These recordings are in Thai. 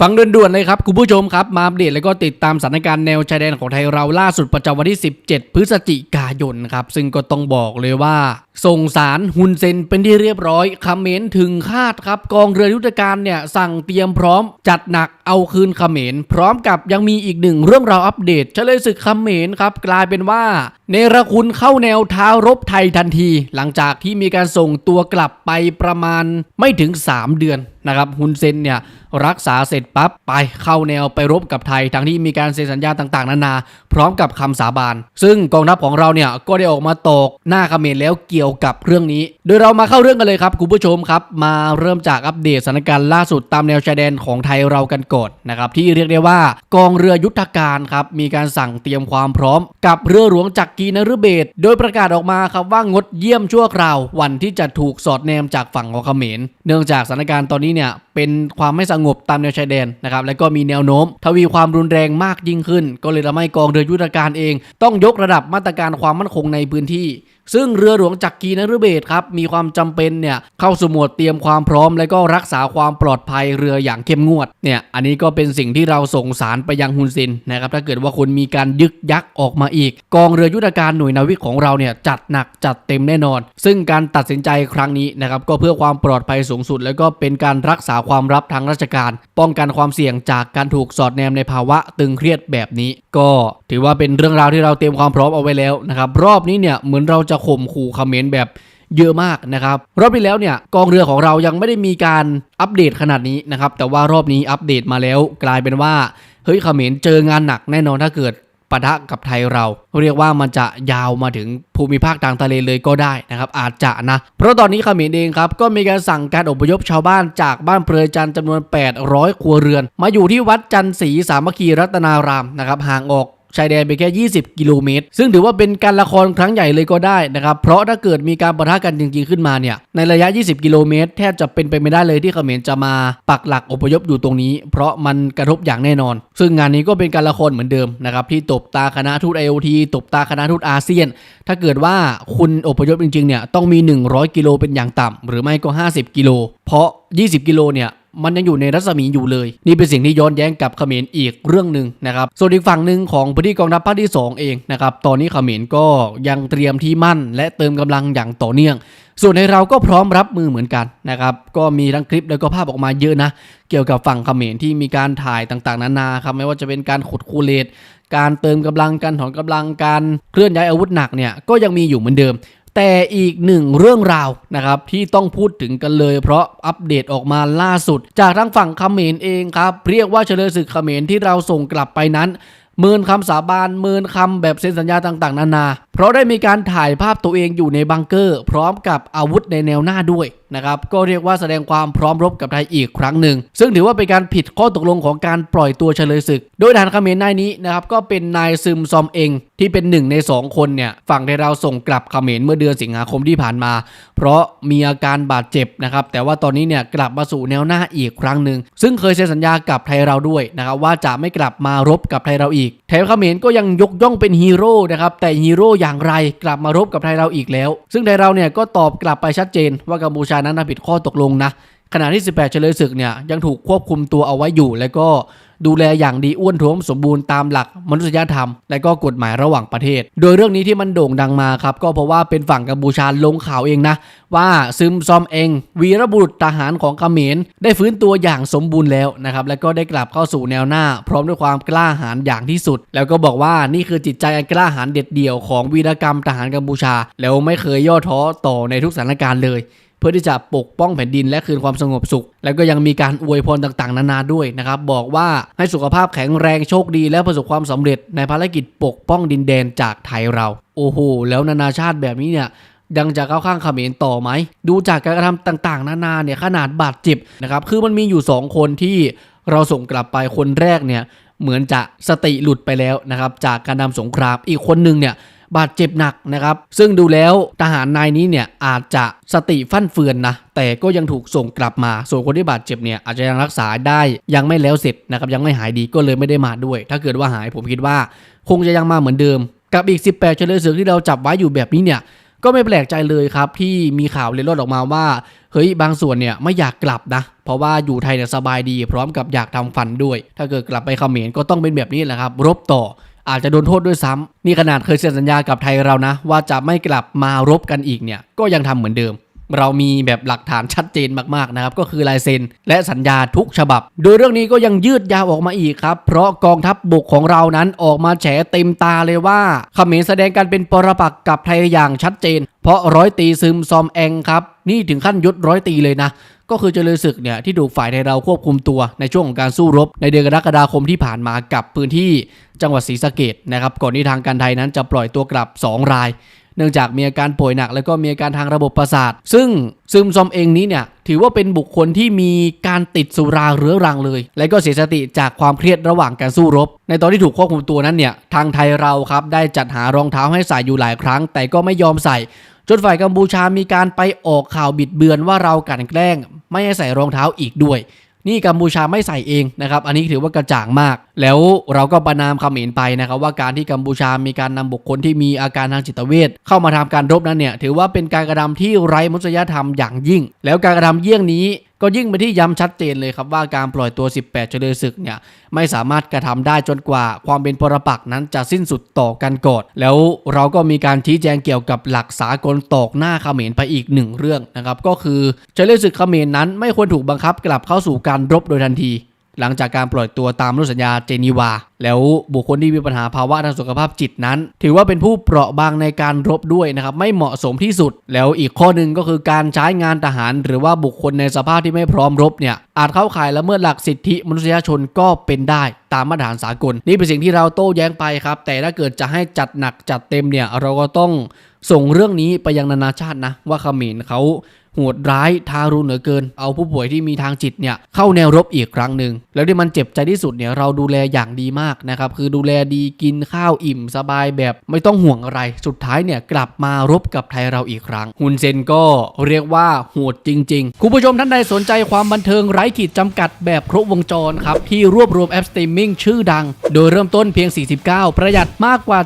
ฟังด่วนๆเลยครับ คุณผู้ชมครับ มาอัปเดตแล้วก็ติดตามสถานการณ์แนวชายแดนของไทยเราล่าสุดประจำวันที่ 17 พฤศจิกายนครับ ซึ่งก็ต้องบอกเลยว่า ส่งสารฮุนเซนเป็นที่เรียบร้อยคำเมนถึงคาดครับ กองเรือยุทธการเนี่ย สั่งเตรียมพร้อมจัดหนักเอาคืนเขมรพร้อมกับยังมีอีกหนึ่งเรื่องราวอัปเดตเฉลยศึกเขมรครับกลายเป็นว่าเนรคุณเข้าแนวท้ารบไทยทันที หลังจากที่มีการส่งตัวกลับไปประมาณไม่ถึง 3 เดือน นะครับฮุนเซนเนี่ยรักษาเสร็จปั๊บไปเข้าแนวไปรบกับไทยทั้งที่มีการเซ็นสัญญาต่างๆ นานา พร้อมกับคำสาบาน ซึ่งกองทัพของเราเนี่ยก็ได้ออกมาตกหน้าเขมรแล้วเกี่ยวกับเรื่องนี้ โดยเรามาเข้าเรื่องกันเลยครับคุณผู้ชมครับ มาเริ่มจากอัปเดตสถานการณ์ล่าสุดตามแนวชายแดนของไทยเรากันก่อนนะครับที่เรียกได้ว่ากองเรือยุทธการครับมีการสั่งเตรียมความพร้อม กับเรือหลวงจักรีนฤเบศโดยประกาศออกมาครับว่างดเยี่ยมชั่วคราว วันที่จะถูกสอดแนมจากฝั่งของเขมร เนื่องจากสถานการณ์ตอนนี้เนี่ยเป็นความไม่สงบตามแนวชายแดนนะครับและก็มีแนวโน้ม ทวีความรุนแรงมากยิ่งขึ้น ก็เลยทำให้กองเรือยุทธการเอง ต้องยกระดับมาตรการความมั่นคงในพื้นที่ ซึ่งเรือหลวงจักรีนฤเบศครับมีความจำเป็นเนี่ยเข้าสู่หมดเตรียมความพร้อม และก็รักษาความปลอดภัยเรืออย่างเข้มงวดเนี่ยอันนี้ก็เป็นสิ่งที่เราส่งสารไปยังฮุนเซนนะครับถ้าเกิดว่าคุณมีการยึกยักออกมาอีก กองเรือยุทธการหน่วยนาวิกของเราเนี่ยจัดหนักจัดเต็มแน่นอน ซึ่งการตัดสินใจครั้งนี้นะครับก็เพื่อความปลอดภัยสูงสุด แล้วก็เป็นการรักษาความลับทางราชการ ป้องกันความเสี่ยงจากการถูกสอดแนมในภาวะตึงเครียดแบบนี้ ก็ถือว่าเป็นเรื่องราวที่เราเตรียมความพร้อมเอาไว้แล้วนะครับรอบนี้เนี่ยเหมือนเราจะข่มขู่คอมเขมรแบบเยอะมากนะครับรอบที่แล้วเนี่ยกองเรือของเรายังไม่ได้มีการอัปเดตขนาดนี้นะครับแต่ว่ารอบนี้อัปเดตมาแล้วกลายเป็นว่าเฮ้ยเขมรเจองานหนักแน่นอนถ้าเกิดปะทะกับไทยเรา เรียกว่ามันจะยาวมาถึงภูมิภาคทางทะเลเลยก็ได้นะครับ อาจจะนะ เพราะตอนนี้เขมรเองครับ ก็มีการสั่งการอพยพชาวบ้านจากบ้านเปรยจันทร์จำนวน 800 ครัวเรือน มาอยู่ที่วัดจันทร์ศรีสามัคคีรัตนารามนะครับห่างออก ชายแดนไปแค่ 20 กิโลเมตร ซึ่งถือว่าเป็นการละครครั้งใหญ่เลยก็ได้นะครับ เพราะถ้าเกิดมีการปะทะกันจริงๆขึ้นมาเนี่ย ในระยะ 20 กิโลเมตร แทบจะเป็นไปไม่ได้เลยที่เขมรจะมาปักหลักอพยพอยู่ตรงนี้ เพราะมันกระทบอย่างแน่นอน ซึ่งงานนี้ก็เป็นการละครเหมือนเดิมนะครับที่ตบตาคณะทูต IoT ตบตาคณะทูตอาเซียน ถ้าเกิดว่าคุณอพยพจริงๆเนี่ยต้องมี 100 กิโลเป็นอย่างต่ำหรือไม่ก็ 50 กิโล เพราะ 20 กิโลเนี่ย มันยังอยู่ในรัศมีอยู่เลย นี่เป็นสิ่งที่ย้อนแย้งกับเขมรอีกเรื่องหนึ่งนะครับส่วนอีกฝั่งหนึ่งของพื้นที่กองทัพภาคที่ 2 เองนะครับตอนนี้เขมรก็ยังเตรียมที่มั่น และเติมกำลังอย่างต่อเนื่องส่วนในเราก็พร้อมรับมือเหมือนกันนะครับ ก็มีทั้งคลิปแล้วก็ภาพออกมาเยอะนะ เกี่ยวกับฝั่งเขมรที่มีการถ่ายต่างๆ นานาครับ ไม่ว่าจะเป็นการขุดคูเลตการเติมกำลังการถอนกำลังการเคลื่อนย้ายอาวุธหนักเนี่ยก็ยังมีอยู่เหมือนเดิม แต่อีกหนึ่งเรื่องราวนะครับที่ต้องพูดถึงกันเลย เพราะอัปเดตออกมาล่าสุด จากทางฝั่งเขมรเองครับ เรียกว่าเฉลยศึกเขมรที่เราส่งกลับไปนั้น เมินคำสาบานเมินคำแบบเซ็นสัญญาต่างๆ นานา เพราะได้มีการถ่ายภาพตัวเองอยู่ในบังเกอร์ พร้อมกับอาวุธในแนวหน้าด้วยนะครับก็เรียกว่าแสดงความพร้อมรบกับไทยอีกครั้งหนึ่ง ซึ่งถือว่าเป็นการผิดข้อตกลงของการปล่อยตัวเฉลยศึก โดยทหารเขมรนายนี้นะครับก็เป็นนายซึมซอมเอง ที่เป็นหนึ่งใน 2 คนเนี่ยฝั่งที่เราส่งกลับเขมรเมื่อเดือนสิงหาคมที่ผ่านมา เพราะมีอาการบาดเจ็บนะครับแต่ว่าตอนนี้เนี่ยกลับมาสู่แนวหน้าอีกครั้งหนึ่งซึ่งเคยเซ็นสัญญากับไทยเราด้วยนะครับว่าจะไม่กลับมารบกับไทยเราอีกแถมเขมรก็ยังยกย่องเป็นฮีโร่นะครับแต่ฮีโร่อย่างไรกลับมารบกับไทยเราอีกแล้ว ซึ่งไทยเราเนี่ยก็ตอบกลับไปชัดเจน ว่ากัมพูชานั้นผิดข้อตกลงนะขณะที่ 18 เฉลยศึกเนี่ยยังถูกควบคุมตัวเอาไว้อยู่ และก็ ดูแลอย่างดีอ้วนท้วมสมบูรณ์ตามหลักมนุษยธรรม และก็กฎหมายระหว่างประเทศ โดยเรื่องนี้ที่มันโด่งดังมาครับก็เพราะว่าเป็นฝั่งกัมพูชาลงข่าวเองนะ ว่าซึมซอมเอง วีรบุรุษทหารของเขมรได้ฟื้นตัวอย่างสมบูรณ์แล้วนะครับและก็ได้กลับเข้าสู่แนวหน้า พร้อมด้วยความกล้าหาญอย่างที่สุด แล้วก็บอกว่านี่คือจิตใจอันกล้าหาญเด็ดเดี่ยวของวีรกรรมทหารกัมพูชา แล้วไม่เคยย่อท้อต่อในทุกสถานการณ์เลย เพื่อที่จะปกป้องแผ่นดินและคืนความสงบสุข แล้วก็ยังมีการอวยพรต่างๆ นานาด้วยนะครับ บอกว่าให้สุขภาพแข็งแรงโชคดี และประสบความสำเร็จในภารกิจปกป้องดินแดนจากไทยเรา โอ้โห แล้วนานาชาติแบบนี้เนี่ยยังจะเข้าข้างเขมรต่อไหม ดูจากการกระทำต่างๆ นานาเนี่ยขนาดบาดเจ็บนะครับ คือมันมีอยู่ 2 คนที่เราส่งกลับไปคนแรกเนี่ยเหมือนจะสติหลุดไปแล้วนะครับจากการนำสงครามอีกคนหนึ่งเนี่ย บาดเจ็บหนักนะครับ ซึ่งดูแล้วทหารนายนี้เนี่ยอาจจะสติฟั่นเฟือนนะ แต่ก็ยังถูกส่งกลับมา ส่วนคนที่บาดเจ็บเนี่ยอาจจะยังรักษาได้ยังไม่แล้วเสร็จนะครับยังไม่หายดีก็เลยไม่ได้มาด้วย ถ้าเกิดว่าหายผมคิดว่า คงจะยังมาเหมือนเดิม กับอีก 18 เฉลยศึกที่เราจับไว้อยู่แบบนี้เนี่ยก็ไม่แปลกใจเลยครับที่มีข่าวเล็ดลอดออกมาว่าเฮ้ยบางส่วนเนี่ยไม่อยากกลับนะ เพราะว่าอยู่ไทยเนี่ยสบายดี พร้อมกับอยากทำฟันด้วย ถ้าเกิดกลับไปเขมรก็ต้องเป็นแบบนี้แหละครับ รบต่อ อาจจะโดนโทษด้วยซ้ำนี่ขนาดเคยเซ็นสัญญากับไทยเรานะ ว่าจะไม่กลับมารบกันอีกเนี่ยก็ยังทำเหมือนเดิม เรามีแบบหลักฐานชัดเจนมากๆนะครับก็คือลายเซ็นและสัญญาทุกฉบับ โดยเรื่องนี้ก็ยังยืดยาวออกมาอีกครับเพราะกองทัพบบกของเรานั้นออกมาแฉเต็มตาเลยว่าเขมรแสดงการเป็นปรปักษ์กับไทยอย่างชัดเจน เพราะร้อยตีซึมซอมแองครับนี่ถึงขั้นยศร้อยตีเลยนะ ก็คือเจริญศึกเนี่ยที่ถูกฝ่ายไทยเราควบคุมตัวในช่วงของการสู้รบ ในเดือนกรกฎาคมที่ผ่านมากับพื้นที่จังหวัดศรีสะเกดนะครับก่อนที่ทางการไทยนั้นจะปล่อยตัวกลับ 2 ราย เนื่องจากมีอาการป่วยหนัก แล้วก็มีอาการทางระบบประสาท ซึ่งซึมซอมเองนี้เนี่ยถือว่าเป็นบุคคลที่มีการติดสุราเรื้อรังเลย และก็เสียสติจากความเครียดระหว่างการสู้รบ ในตอนที่ถูกควบคุมตัวนั้นเนี่ยทางไทยเราครับได้จัดหารองเท้าให้ใส่อยู่หลายครั้ง แต่ก็ไม่ยอมใส่ จนฝ่ายกัมพูชามีการไปออกข่าวบิดเบือนว่าเรากันแกล้ง ไม่ให้ใส่รองเท้าอีกด้วย นี่กัมพูชาไม่ใส่เองนะครับ อันนี้ถือว่ากระจ่างมาก แล้วเราก็ประนามเขมรไปนะครับ ว่าการที่กัมพูชามีการนำบุคคลที่มีอาการทางจิตเวชเข้ามาทำการรบนั้นเนี่ยถือว่าเป็นการกระทำที่ไร้มนุษยธรรมอย่างยิ่ง แล้วการกระทำเยี่ยงนี้ ก็ยิ่งไปที่ย้ำชัดเจนเลยครับว่าการปล่อยตัว 18เฉลยศึกเนี่ยไม่สามารถกระทำได้จนกว่า ความเป็นปรปักษ์นั้นจะสิ้นสุดต่อกันก่อนแล้วเราก็มีการชี้แจงเกี่ยวกับหลักสากลตอกหน้าเขมรไปอีกหนึ่งเรื่องนะครับก็คือเฉลยศึกเขมรนั้นไม่ควรถูกบังคับกลับเข้าสู่การรบโดยทันที หลังจากการปล่อยตัวตามอนุสัญญาเจนีวา แล้วบุคคลที่มีปัญหาภาวะทางสุขภาพจิตนั้น ถือว่าเป็นผู้เปราะบางในการรบด้วยนะครับไม่เหมาะสมที่สุด แล้วอีกข้อหนึ่งก็คือการใช้งานทหาร หรือว่าบุคคลในสภาพที่ไม่พร้อมรบเนี่ยอาจเข้าข่ายละเมิดหลักสิทธิมนุษยชนก็เป็นได้ตามมาตรฐานสากล นี่เป็นสิ่งที่เราโต้แย้งไปครับ แต่ถ้าเกิดจะให้จัดหนักจัดเต็มเนี่ยเราก็ต้องส่งเรื่องนี้ไปยังนานาชาตินะว่าเขมรเขา โหดร้ายทารุณเหลือเกิน เอาผู้ป่วยที่มีทางจิตเนี่ยเข้าแนวรบอีกครั้งหนึ่งแล้วที่มันเจ็บใจที่สุดเนี่ยเราดูแลอย่างดีมากนะครับคือดูแลดีกินข้าวอิ่มสบายแบบไม่ต้องห่วงอะไร สุดท้ายเนี่ยกลับมารบกับไทยเราอีกครั้งฮุนเซนก็เรียกว่าโหดจริงๆ คุณผู้ชมท่านใดสนใจความบันเทิงไร้ขีดจำกัดแบบครบวงจรครับที่รวบรวมแอปสตรีมมิ่งชื่อดัง โดยเริ่มต้นเพียง 49 ประหยัดมากกว่า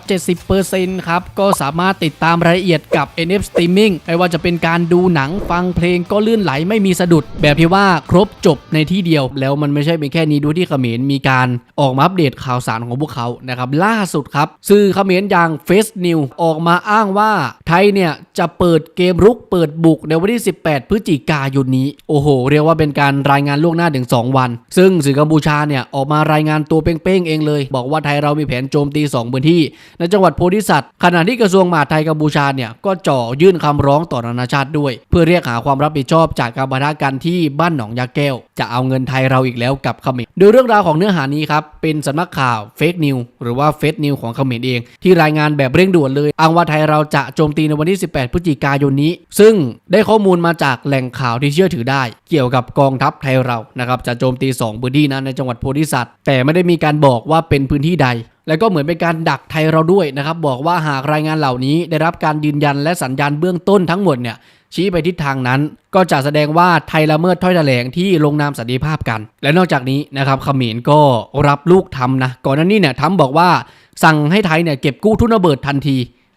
70%ครับก็สามารถติดตามรายละเอียดกับ NF Streaming ไม่ว่าจะเป็นการดูหนังฟังังเพลงก็ลื่นไหลไม่มีสะดุด แบบที่ว่าครบจบในที่เดียว แล้วมันไม่ใช่เป็นแค่นี้ดูที่เขมรมีการออกมาอัปเดตข่าวสารของพวกเขานะครับล่าสุดครับสื่อเขมรอย่าง Face New ออกมาอ้างว่าไทยเนี่ยจะเปิดเกมรุกเปิดบุกในวันที่ 18 พฤศจิกายนนี้ โอ้โห เรียกว่าเป็นการรายงานล่วงหน้าถึง 2 วัน ซึ่งสื่อกัมพูชาเนี่ยออกมารายงานตัวเป้งๆเองเลย บอกว่าไทยเรามีแผนโจมตี 2 พื้นที่ ในจังหวัดโพธิสัตว์ขณะที่กระทรวงมหาดไทยกัมพูชาเนี่ยก็จ่อยื่นคำร้องต่อนานาชาติด้วย เพื่อเรียกาความรับผิดชอบจากการปะทะกันที่บ้านหนองยาแก้ว จะเอาเงินไทยเราอีกแล้วกับเขมรโดยเรื่องราวของเนื้อหานี้ครับ เป็นสำนักข่าวเฟกนิวหรือว่าเฟกนิวของเขมรเอง ที่รายงานแบบเร่งด่วนเลยอ้างว่าไทยเราจะโจมตีในวันที่ 18 พฤศจิกายนนี้ ซึ่งได้ข้อมูลมาจากแหล่งข่าวที่เชื่อถือได้ เกี่ยวกับกองทัพไทยเรานะครับจะโจมตี 2 พื้นที่นั้นในจังหวัดโพธิสัตว์แต่ไม่ได้มีการบอกว่าเป็นพื้นที่ใดแล้วก็เหมือนเป็นการดักไทยเราด้วยนะครับ บอกว่าหากรายงานเหล่านี้ได้รับการยืนยันและสัญญาณเบื้องต้นทั้งหมดเนี่ย ชี้ไปทิศทางนั้น ก็จะแสดงว่าไทยละเมิดถ้อยแถลงที่ลงนามสันติภาพกัน และนอกจากนี้นะครับเขมรก็รับลูกทำนะก่อนหน้านี้เนี่ยทำบอกว่าสั่งให้ไทยเนี่ยเก็บกู้ทุนระเบิดทันที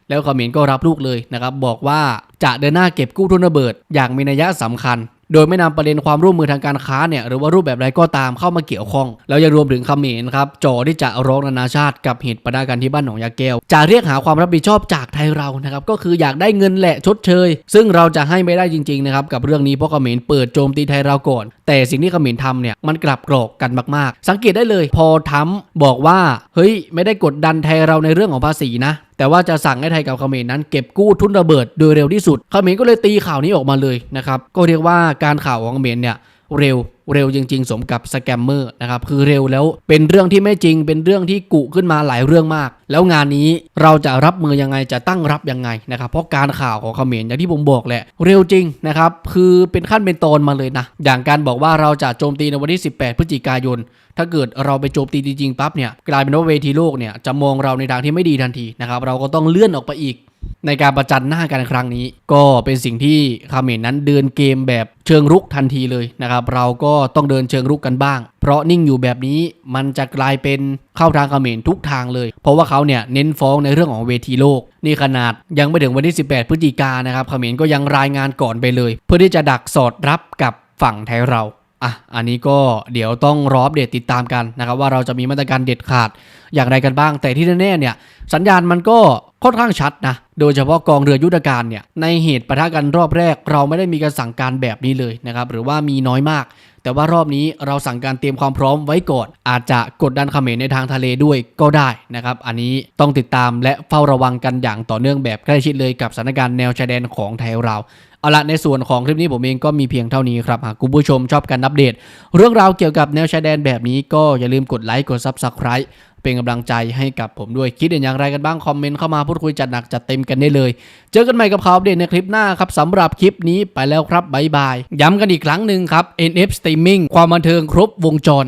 แล้วเขมรก็รับลูกเลยนะครับบอกว่าจะเดินหน้าเก็บกู้ทุนระเบิด อย่างมีนัยสำคัญ โดยไม่นำประเด็นความร่วมมือทางการค้าเนี่ยหรือว่ารูปแบบใดก็ตามเข้ามาเกี่ยวข้อง แล้วยังรวมถึงเขมรครับจ่อที่จะร้องนานาชาติกับเหตุประทะกันที่บ้านหนองยาแก้ว จะเรียกหาความรับผิดชอบจากไทยเรานะครับก็คืออยากได้เงินแหละชดเชย ซึ่งเราจะให้ไม่ได้จริงๆนะครับกับเรื่องนี้เพราะเขมรเปิดโจมตีไทยเราก่อน แต่สิ่งที่เขมรทำเนี่ยมันกลับกรอกกันมากๆ สังเกตได้เลย พอทำบอกว่าเฮ้ยไม่ได้กดดันไทยเราในเรื่องของภาษีนะแต่ว่าจะสั่งให้ไทยกับเขมรนั้นเก็บกู้ทุนระเบิดโดยเร็วที่สุดเขมรก็เลยตีข่าวนี้ออกมาเลยนะครับก็เรียกว่าการข่าวของเขมรเนี่ยเร็ว เร็วจริง ๆ สมกับสแกมเมอร์นะครับคือเร็วแล้วเป็นเรื่องที่ไม่จริง เป็นเรื่องที่กุขึ้นมาหลายเรื่องมาก แล้วงานนี้เราจะรับมือยังไงจะตั้งรับยังไงนะครับเพราะการข่าวของเขมรอย่างที่ผมบอกแหละเร็วจริงนะครับคือเป็นขั้นเป็นตอนมาเลยนะอย่างการบอกว่าเราจะโจมตีในวันที่ 18 พฤศจิกายน ถ้าเกิดเราไปโจมตีจริงๆปั๊บเนี่ยกลายเป็นว่าเวทีโลกเนี่ยจะมองเราในทางที่ไม่ดีทันทีนะครับเราก็ต้องเลื่อนออกไปอีก ในการประจันหน้ากันครั้งนี้ ก็เป็นสิ่งที่คาเมรนั้นเดินเกมแบบเชิงรุกทันทีเลยนะครับเราก็ต้องเดินเชิงรุกกันบ้าง เพราะนิ่งอยู่แบบนี้มันจะกลายเป็นเข้าทางคาเมรทุกทางเลย เพราะว่าเขาเนี่ยเน้นฟ้องในเรื่องของเวทีโลก นี่ขนาดยังไม่ถึงวันที่ 18 พฤศจิกายนนะครับคาเมรก็ยังรายงานก่อนไปเลย เพื่อที่จะดักสอดรับกับฝั่งไทยเรา อะอันนี้ก็เดี๋ยวต้องรออัปเดตติดตามกันนะครับว่าเราจะมีมาตรการเด็ดขาดอย่างไรกันบ้าง แต่ที่แน่ๆเนี่ยสัญญาณมันก็ค่อนข้างชัดนะโดยเฉพาะกองเรือยุทธการเนี่ยในเหตุปะทะกันรอบแรก เราไม่ได้มีการสั่งการแบบนี้เลยนะครับหรือว่ามีน้อยมาก แต่ว่ารอบนี้เราสั่งการเตรียมความพร้อมไว้ก่อนอาจจะกดดันเขมรในทางทะเลด้วยก็ได้นะครับอันนี้ต้องติดตามและเฝ้าระวังกันอย่างต่อเนื่องแบบใกล้ชิดเลยกับสถานการณ์แนวชายแดนของไทยเรา เอาละในส่วนของคลิปนี้ผมเองก็มีเพียงเท่านี้ครับ หากคุณผู้ชมชอบการอัปเดต เรื่องราวเกี่ยวกับแนวชายแดนแบบนี้ก็อย่าลืมกดไลค์กด Subscribe เป็นกำลังใจให้กับผมด้วยคิดเห็นอย่างไรกันบ้าง คอมเมนต์เข้ามาพูดคุยจัดหนักจัดเต็มกันได้เลย เจอกันใหม่กับข่าวอัปเดตในคลิปหน้าครับสำหรับคลิปนี้ไปแล้วครับบ๊ายบาย ย้ำกันอีกครั้งหนึ่งครับ NF Streaming ความบันเทิงครบวงจร